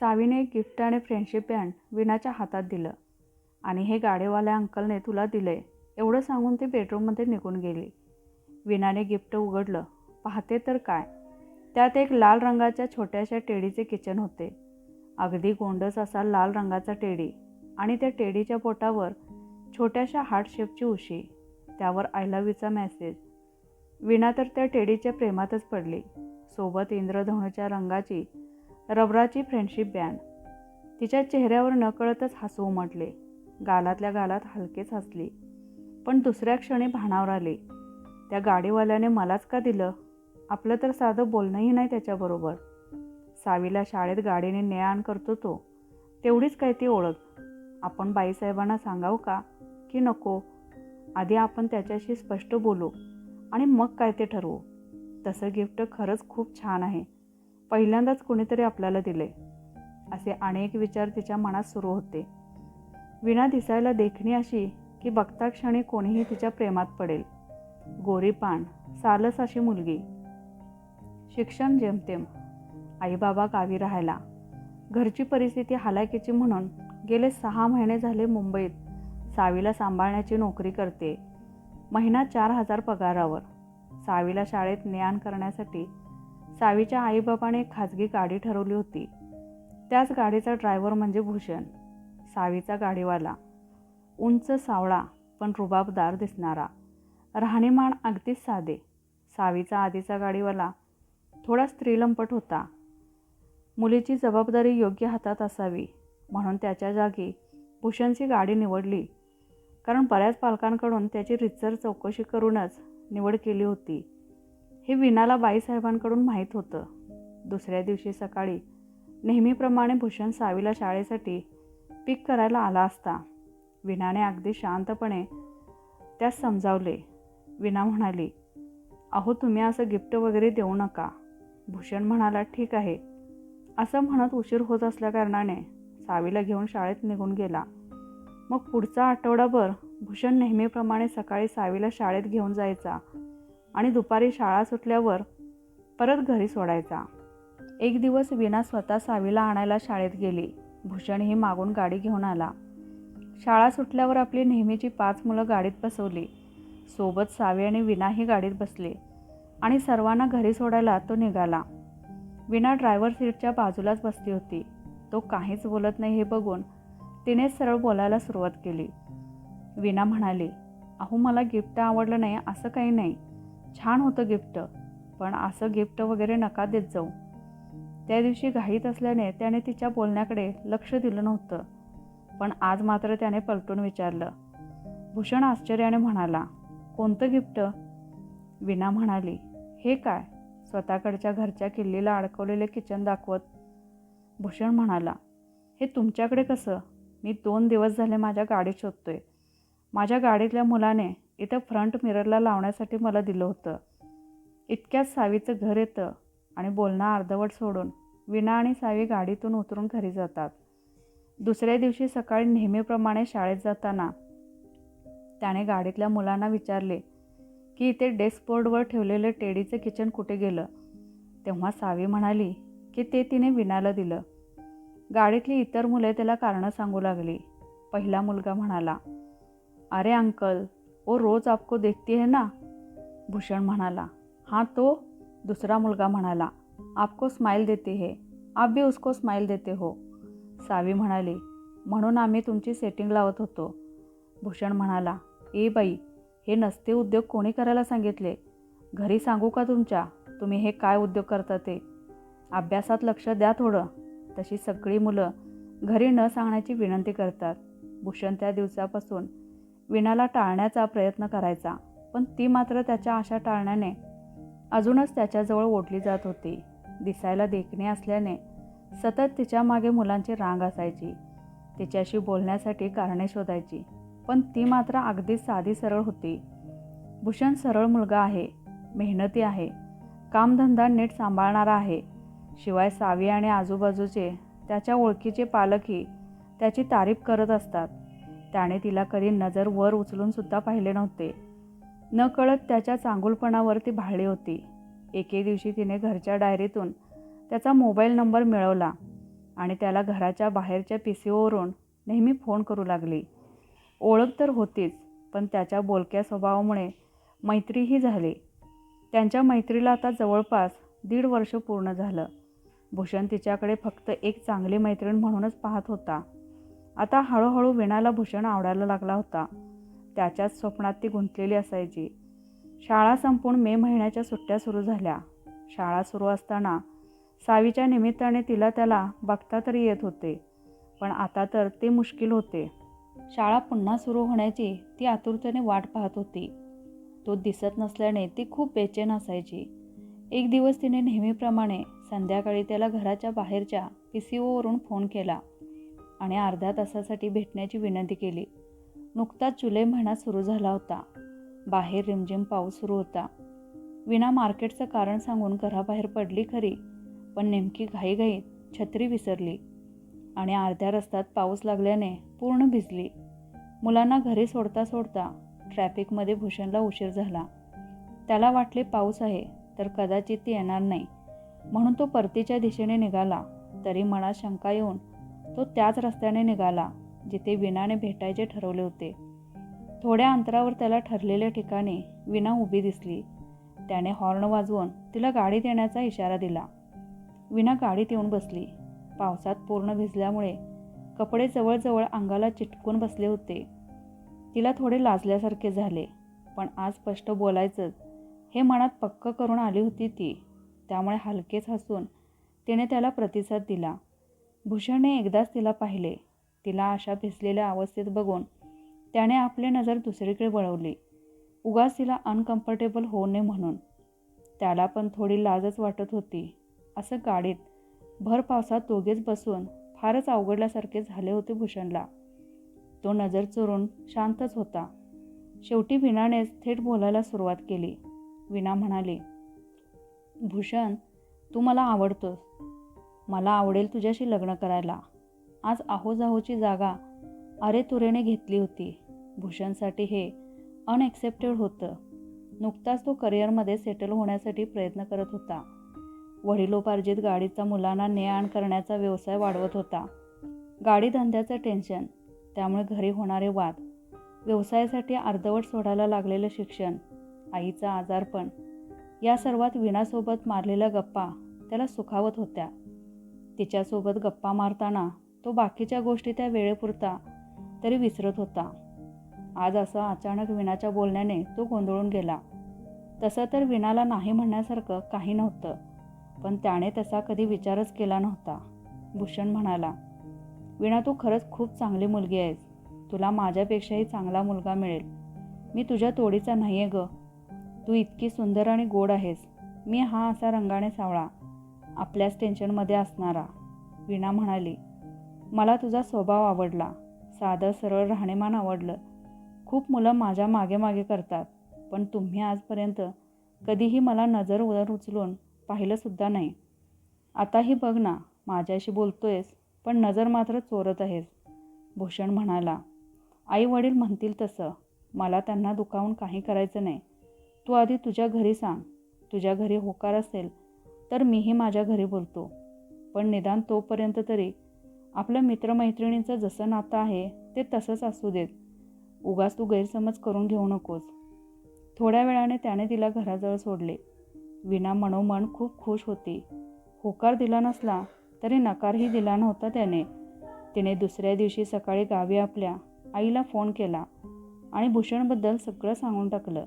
सावीने एक गिफ्ट आणि friendship band विनाच्या हातात दिलं. आणि हे गाडेवाल्या अंकलने तुला दिलंय एवढं सांगून ती बेडरूममध्ये निघून गेली. विनाने गिफ्ट उघडलं. पाहते तर काय? त्यात एक लाल रंगाच्या छोट्याशा टेडीचे किचन होते. अगदी गोंडस असा लाल रंगाचा टेडी आणि त्या टेडीच्या पोटावर छोट्याशा हार्ट शेपची उशी. त्यावर आय लव्ह यूचा मेसेज विना तर त्या टेडीच्या प्रेमातच पडली. सोबत इंद्रधनुच्या रंगाची रबराची फ्रेंडशिप बँड तिच्या चेहऱ्यावर नकळतच हसू उमटले गालातल्या गालात हलकेच हसली. पण दुसऱ्या क्षणी भाणावर आले. त्या गाडीवाल्याने मलाच का दिलं? आपलं तर साधं बोलणंही नाही त्याच्याबरोबर. सावीला शाळेत गाडीने ने आण करतो तो. तेवढीच काय ती ओळख. आपण बाईसाहेबांना सांगावं का? की नको? आधी आपण त्याच्याशी स्पष्ट बोलू आणि मग काय ते ठरवू? तसं गिफ्ट खरंच खूप छान आहे. पहिल्यांदाच कोणीतरी आपल्याला दिले असे अनेक विचार तिच्या मनात सुरू होते. विना दिसायला देखणी अशी की बघता क्षणी कोणीही तिच्या प्रेमात पडेल. गोरीपान सालस अशी मुलगी. शिक्षण जेमतेम. आईबाबा गावी राहायला. घरची परिस्थिती हालाकीची म्हणून गेले सहा महिने झाले मुंबईत सावीला सांभाळण्याची नोकरी करते. महिना चार हजार पगारावर. सावीला शाळेत ज्ञान करण्यासाठी सावीच्या आईबाबाने खाजगी गाडी ठरवली होती. त्याच गाडीचा ड्रायव्हर म्हणजे भूषण. सावीचा गाडीवाला. उंच सावळा पण रुबाबदार दिसणारा. राहणीमान अगदीच साधे. सावीचा आधीचा गाडीवाला. थोडा स्त्रीलंपट होता. मुलीची जबाबदारी योग्य हातात असावी म्हणून त्याच्या जागी भूषणची गाडी निवडली. कारण बऱ्याच पालकांकडून त्याची रितसर चौकशी करूनच निवड केली होती. हे विनाला बाईसाहेबांकडून माहीत होतं. दुसऱ्या दिवशी सकाळी नेहमीप्रमाणे भूषण सावीला शाळेसाठी पिक करायला आला असता. विनाने अगदी शांतपणे त्यास समजावले. विना म्हणाली अहो तुम्ही असं गिफ्ट वगैरे देऊ नका. भूषण म्हणाला ठीक आहे. असं म्हणत उशीर होत असल्याकारणाने सावीला घेऊन शाळेत निघून गेला. मग पुढचा आठवडाभर भूषण नेहमीप्रमाणे सकाळी सावीला शाळेत घेऊन जायचा. आणि दुपारी शाळा सुटल्यावर परत घरी सोडायचा. एक दिवस विना स्वतः सावीला आणायला शाळेत गेली. भूषण ही मागून गाडी घेऊन आला. शाळा सुटल्यावर आपली नेहमीची पाच मुलं गाडीत बसवली. सोबत सावी आणि विनाही गाडीत बसले आणि सर्वांना घरी सोडायला तो निघाला. विना ड्रायव्हर सीटच्या बाजूलाच बसली होती. तो काहीच बोलत नाही हे बघून तिनेच सरळ बोलायला सुरुवात केली. विना म्हणाली अहो मला गिफ्ट आवडलं नाही असं काही नाही. छान होतं गिफ्ट पण असं गिफ्ट वगैरे नका देत जाऊ. त्या दिवशी घाईत असल्याने त्याने तिच्या बोलण्याकडे लक्ष दिलं नव्हतं पण आज मात्र त्याने पलटून विचारलं. भूषण आश्चर्याने म्हणाला कोणतं गिफ्ट? विना म्हणाली हे काय? स्वतःकडच्या घरच्या किल्लीला अडकवलेले किचन दाखवत. भूषण म्हणाला हे तुमच्याकडे कसं? मी दोन दिवस झाले माझ्या गाडीत शोधतोय. माझ्या गाडीतल्या मुलाने इथं फ्रंट मिररला लावण्यासाठी मला दिलं होतं. इतक्यात सावीचं घर येतं आणि बोलणं अर्धवट सोडून विना आणि सावी गाडीतून उतरून घरी जातात. दुसऱ्या दिवशी सकाळी नेहमीप्रमाणे शाळेत जाताना त्याने गाडीतल्या मुलांना विचारले की इथे डेस्कबोर्डवर ठेवलेलं टेडीचं किचन कुठे गेलं? तेव्हा सावी म्हणाली की ते तिने विनाला दिलं. गाडीतली इतर मुले त्याला कारणं सांगू लागली. पहिला मुलगा म्हणाला अरे अंकल वो रोज आपको देखती है ना? भूषण म्हणाला. हाँ तो दुसरा मुलगा म्हणाला. आपको स्माईल देते है. आप भी उसको स्माईल देते हो. सावी म्हणाली. म्हणून आम्ही तुमची सेटिंग लावत होतो. भूषण म्हणाला. ए बाई हे नसते उद्योग कोणी करायला सांगितले? घरी सांगू का तुमच्या? तुम्ही हे काय उद्योग करता ते? अभ्यासात लक्ष द्या थोडं. तशी सगळी मुलं घरी न सांगण्याची विनंती करतात. भूषण त्या दिवसापासून विणाला टाळण्याचा प्रयत्न करायचा पण ती मात्र त्याच्या आशा टाळण्याने अजूनच त्याच्याजवळ ओढली जात होती. दिसायला देखणी असल्याने सतत तिच्यामागे मुलांची रांग असायची. तिच्याशी बोलण्यासाठी कारणे शोधायची पण ती मात्र अगदी साधी सरळ होती. भूषण सरळ मुलगा आहे मेहनती आहे कामधंदा नीट सांभाळणारा आहे. शिवाय सावी आणि आजूबाजूचे त्याच्या ओळखीचे पालकही त्याची तारीफ करत असतात. त्याने तिला कधी नजर वर उचलूनसुद्धा पाहिले नव्हते. न कळत त्याच्या चांगुलपणावर ती भाळली होती. एके दिवशी तिने घरच्या डायरीतून त्याचा मोबाईल नंबर मिळवला आणि त्याला घराच्या बाहेरच्या पी सी ओवरून नेहमी फोन करू लागली. ओळख तर होतीच पण त्याच्या बोलक्या स्वभावामुळे मैत्रीही झाली. त्यांच्या मैत्रीला आता जवळपास दीड वर्ष पूर्ण झालं. भूषण तिच्याकडे फक्त एक चांगली मैत्रीण म्हणूनच पाहत होता. आता हळूहळू विणाला भूषण आवडायला लागला होता. त्याच्याच स्वप्नात ती गुंतलेली असायची. शाळा संपून मे महिन्याच्या सुट्ट्या सुरू झाल्या. शाळा सुरू असताना सावीच्या निमित्ताने तिला त्याला बघता तरी येत होते पण आता तर ते मुश्किल होते. शाळा पुन्हा सुरू होण्याची ती आतुरतेने वाट पाहत होती. तो दिसत नसल्याने ती खूप बेचैन असायची. एक दिवस तिने नेहमीप्रमाणे संध्याकाळी त्याला घराच्या बाहेरच्या पी सी ओवरून फोन केला. आणि अर्ध्या तासासाठी भेटण्याची विनंती केली. नुकताच जुलै महिना सुरू झाला होता. बाहेर रिमझिम पाऊस सुरू होता. विना मार्केटचं कारण सांगून घराबाहेर पडली खरी पण नेमकी घाईघाईत छत्री विसरली आणि अर्ध्या रस्त्यात पाऊस लागल्याने पूर्ण भिजली. मुलांना घरी सोडता सोडता ट्रॅफिकमध्ये भूषणला उशीर झाला. त्याला वाटले पाऊस आहे तर कदाचित ती येणार नाही. म्हणून तो परतीच्या दिशेने निघाला तरी मनात शंका येऊन तो त्याच रस्त्याने निघाला जिथे विनाने भेटायचे ठरवले होते. थोड्या अंतरावर त्याला ठरलेल्या ठिकाणी विना उभी दिसली. त्याने हॉर्न वाजवून तिला गाडीत येण्याचा इशारा दिला. विना गाडीत येऊन बसली. पावसात पूर्ण भिजल्यामुळे कपडे जवळजवळ अंगाला चिटकून बसले होते. तिला थोडे लाजल्यासारखे झाले पण आज स्पष्ट बोलायचंच. हे मनात पक्क करून आली होती ती. त्यामुळे हलकेच हसून तिने त्याला प्रतिसाद दिला. भूषणने एकदाच तिला पाहिले. तिला अशा भिजलेल्या अवस्थेत बघून त्याने आपली नजर दुसरीकडे वळवली. उगाच तिला अनकम्फर्टेबल होऊ नये म्हणून. त्याला पण थोडी लाजच वाटत होती. असं गाडीत भर पावसात दोघेच बसून फारच अवघडल्यासारखे झाले होते भूषणला. तो नजर चोरून शांतच होता. शेवटी विनानेच थेट बोलायला सुरुवात केली. विना म्हणाली भूषण तू मला आवडतोस. मला आवडेल तुझ्याशी लग्न करायला. आज आहोजाहोची जागा अरे तुरेने घेतली होती. भूषणसाठी हे अनएक्सेप्टेड होतं. नुकताच तो करिअरमध्ये सेटल होण्यासाठी प्रयत्न करत होता. वडिलोपार्जित गाडीचा मुलांना ने आण करण्याचा व्यवसाय वाढवत होता. गाडी धंद्याचं टेन्शन त्यामुळे घरी होणारे वाद व्यवसायासाठी अर्धवट सोडायला लागलेलं शिक्षण आईचा आजारपण या सर्वात विणासोबत मारलेल्या गप्पा त्याला सुखावत होत्या. तिच्यासोबत गप्पा मारताना तो बाकीच्या गोष्टी त्या वेळेपुरता तरी विसरत होता. आज असं अचानक विणाच्या बोलण्याने तो गोंधळून गेला. तसं तर विणाला नाही म्हणण्यासारखं काही नव्हतं पण त्याने तसा कधी विचारच केला नव्हता. भूषण म्हणाला विणा तू खरंच खूप चांगली मुलगी आहेस. तुला माझ्यापेक्षाही चांगला मुलगा मिळेल. मी तुझ्या तोडीचा नाही आहे ग. तू इतकी सुंदर आणि गोड आहेस. मी हा असा रंगाने सावळा आपल्याच टेन्शनमध्ये असणारा. विणा म्हणाली मला तुझा स्वभाव आवडला. साधं सरळ राहणेमान आवडलं. खूप मुलं माझ्या मागे मागे करतात पण तुम्ही आजपर्यंत कधीही मला नजर उदर उचलून पाहिलंसुद्धा नाही. आताही बघ ना माझ्याशी बोलतोयस पण नजर मात्र चोरत आहेस. भूषण म्हणाला आई वडील म्हणतील तसं. मला त्यांना दुखावून काही करायचं नाही. तू आधी तुझ्या घरी सांग. तुझ्या घरी होकार असेल तर मीही माझ्या घरी बोलतो. पण निदान तोपर्यंत तरी आपल्या मित्रमैत्रिणींचं जसं नातं आहे ते तसंच असू देत. उगाच तू गैरसमज करून घेऊ नकोस. थोड्या वेळाने त्याने तिला घराजवळ सोडले. विना मनोमन खूप खुश होती. होकार दिला नसला तरी नकारही दिला नव्हता त्याने. तिने दुसऱ्या दिवशी सकाळी गावी आपल्या आईला फोन केला आणि भूषणबद्दल सगळं सांगून टाकलं.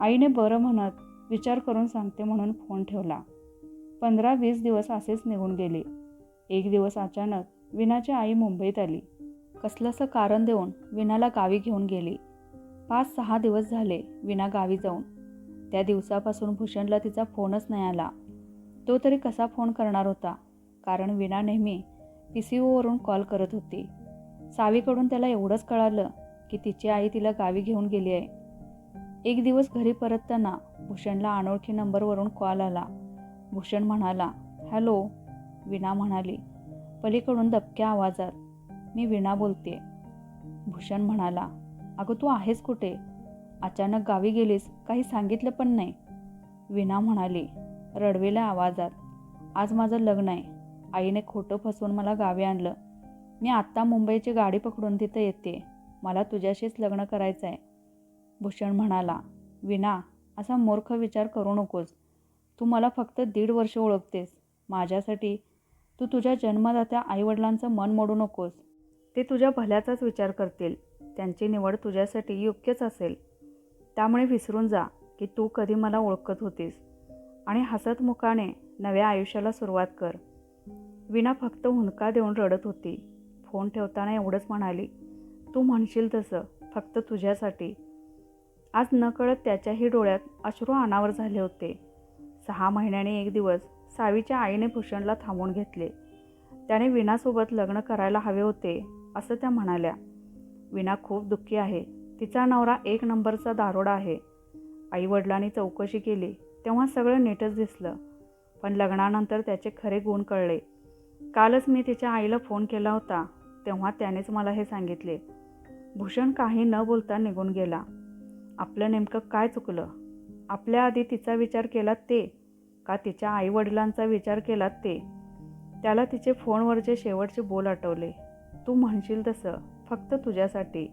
आईने बरं म्हणत विचार करून सांगते म्हणून फोन ठेवला. पंधरा वीस दिवस असेच निघून गेले. एक दिवस अचानक विनाची आई मुंबईत आली. कसलंसं कारण देऊन विनाला गावी घेऊन गेली. पाच सहा दिवस झाले विना गावी जाऊन. त्या दिवसापासून भूषणला तिचा फोनच नाही आला. तो तरी कसा फोन करणार होता? कारण विना नेहमी पी सी ओवरून कॉल करत होती. सावीकडून त्याला एवढंच कळालं की तिची आई तिला गावी घेऊन गेली आहे. एक दिवस घरी परतताना भूषणला अनोळखी नंबरवरून कॉल आला. भूषण म्हणाला हॅलो. विणा म्हणाली पलीकडून दबक्या आवाजात. मी विणा बोलते भूषण म्हणाला अगं तू आहेस कुठे? अचानक गावी गेलीस काही सांगितलं पण नाही. विणा म्हणाली रडवेल्या आवाजात. आज माझं लग्न आहे. आईने खोटं फसवून मला गावी आणलं. मी आत्ता मुंबईची गाडी पकडून तिथं येते. मला तुझ्याशीच लग्न करायचं आहे भूषण म्हणाला विना असा मूर्ख विचार करू नकोस. तू मला फक्त दीड वर्ष ओळखतेस. माझ्यासाठी तू तुझ्या जन्मदात्या आईवडिलांचं मन मोडू नकोस. ते तुझ्या भल्याचाच विचार करतील. त्यांची निवड तुझ्यासाठी योग्यच असेल. त्यामुळे विसरून जा की तू कधी मला ओळखत होतीस. आणि हसत मुखाने नव्या आयुष्याला सुरुवात कर. विना फक्त हुंदका देऊन रडत होती. फोन ठेवताना एवढंच म्हणाली तू म्हणशील तसं फक्त तुझ्यासाठी. आज नकळत त्याच्याही डोळ्यात अश्रू अनावर झाले होते. सहा महिन्याने एक दिवस सावीच्या आईने भूषणला थांबवून घेतले. त्याने विनासोबत लग्न करायला हवे होते असं त्या म्हणाल्या. विना खूप दुःखी आहे. तिचा नवरा एक नंबरचा दारोडा आहे. आईवडिलांनी चौकशी केली तेव्हा सगळं नीटच दिसलं. पण लग्नानंतर त्याचे खरे गुण कळले. कालच मी तिच्या आईला फोन केला होता तेव्हा त्यानेच मला हे सांगितले. भूषण काही न बोलता निघून गेला. आपलं नेमकं काय चुकलं? आपल्या आधी तिचा विचार केला ते का तिच्या आईवडिलांचा विचार केलात ते? त्याला तिचे फोनवरचे शेवटचे बोल आठवले. तू म्हणशील तसं फक्त तुझ्यासाठी.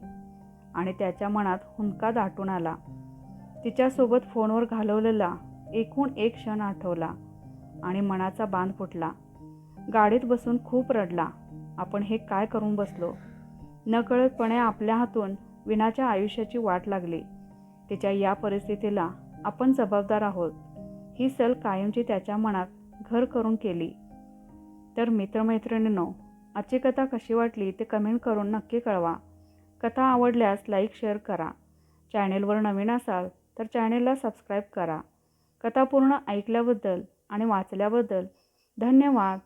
आणि त्याच्या मनात हुंदका दाटून आला. तिच्यासोबत फोनवर घालवलेला एकूण एक क्षण आठवला आणि मनाचा बांध फुटला. गाडीत बसून खूप रडला. आपण हे काय करून बसलो? नकळतपणे आपल्या हातून विनाच्या आयुष्याची वाट लागली. तिच्या या परिस्थितीला आपण जबाबदार आहोत. ही सल कायमची त्याच्या मनात घर करून केली. तर मित्रमैत्रिणींनो आजची कथा कशी वाटली ते कमेंट करून नक्की कळवा. कथा आवडल्यास लाईक शेअर करा. चॅनेलवर नवीन असाल तर चॅनेलला सबस्क्राईब करा. कथा पूर्ण ऐकल्याबद्दल आणि वाचल्याबद्दल धन्यवाद.